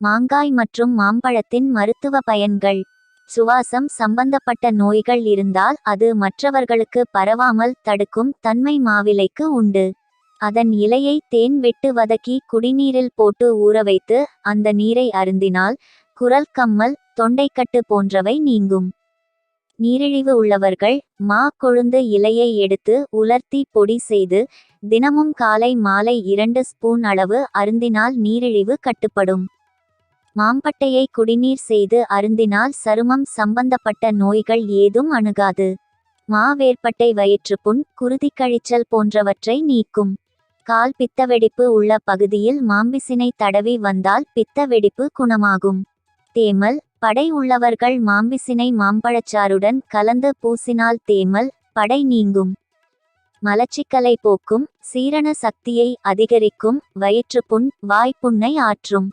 மாங்காய் மற்றும் மாம்பழத்தின் மருத்துவ பயன்கள். சுவாசம் சம்பந்தப்பட்ட நோய்கள் இருந்தால் அது மற்றவர்களுக்கு பரவாமல் தடுக்கும் தன்மை மாவிலைக்கு உண்டு. அதன் இலையை தேன் விட்டு வதக்கி குடிநீரில் போட்டு ஊறவைத்து அந்த நீரை அருந்தினால் குரல் கம்மல் தொண்டைக்கட்டு போன்றவை நீங்கும். நீரிழிவு உள்ளவர்கள் மா கொழுந்து இலையை எடுத்து உலர்த்தி பொடி செய்து தினமும் காலை மாலை இரண்டு ஸ்பூன் அளவு அருந்தினால் நீரிழிவு கட்டுப்படும். மாம்பட்டையை குடிநீர் செய்து அருந்தினால் சருமம் சம்பந்தப்பட்ட நோய்கள் ஏதும் அணுகாது. மாவேற்பட்டை வயிற்றுப்புண் குருதிக் கழிச்சல் போன்றவற்றை நீக்கும். கால் பித்த வெடிப்பு உள்ள பகுதியில் மாம்பிசினை தடவி வந்தால் பித்த வெடிப்பு குணமாகும். தேமல் படை உள்ளவர்கள் மாம்பிசினை மாம்பழச்சாறுடன் கலந்து பூசினால் தேமல் படை நீங்கும். மலச்சிக்கலை போக்கும் சீரண சக்தியை அதிகரிக்கும் வயிற்றுப்புண் வாய்ப்புண்ணை ஆற்றும்.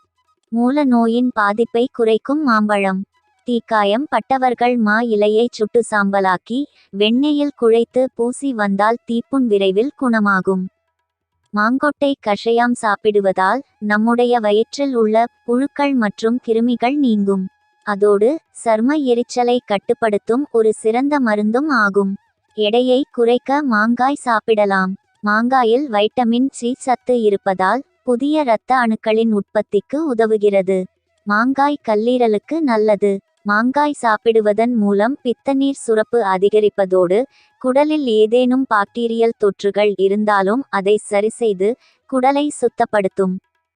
மூல நோயின் பாதிப்பை குறைக்கும் மாம்பழம். தீக்காயம் பட்டவர்கள் மா இலையை சுட்டு சாம்பலாக்கி வெண்ணெயில் குழைத்து பூசி வந்தால் தீப்புண் விரைவில் குணமாகும். மாங்கொட்டை கஷாயம் சாப்பிடுவதால் நம்முடைய வயிற்றில் உள்ள புழுக்கள் மற்றும் கிருமிகள் நீங்கும். அதோடு சர்ம எரிச்சலை கட்டுப்படுத்தும் ஒரு சிறந்த மருந்தும் ஆகும். எடையை குறைக்க மாங்காய் சாப்பிடலாம். மாங்காயில் வைட்டமின் சி சத்து இருப்பதால் புதிய இரத்த அணுக்களின் உற்பத்திக்கு உதவுகிறது. மாங்காய் கல்லீரலுக்கு நல்லது. மாங்காய் சாப்பிடுவதன் மூலம் பித்தநீர் சுரப்பு அதிகரிப்பதோடு குடலில் ஏதேனும் பாக்டீரியல் தொற்றுகள் இருந்தாலும் அதை சரிசெய்து குடலை சுத்தப்படுத்தும்.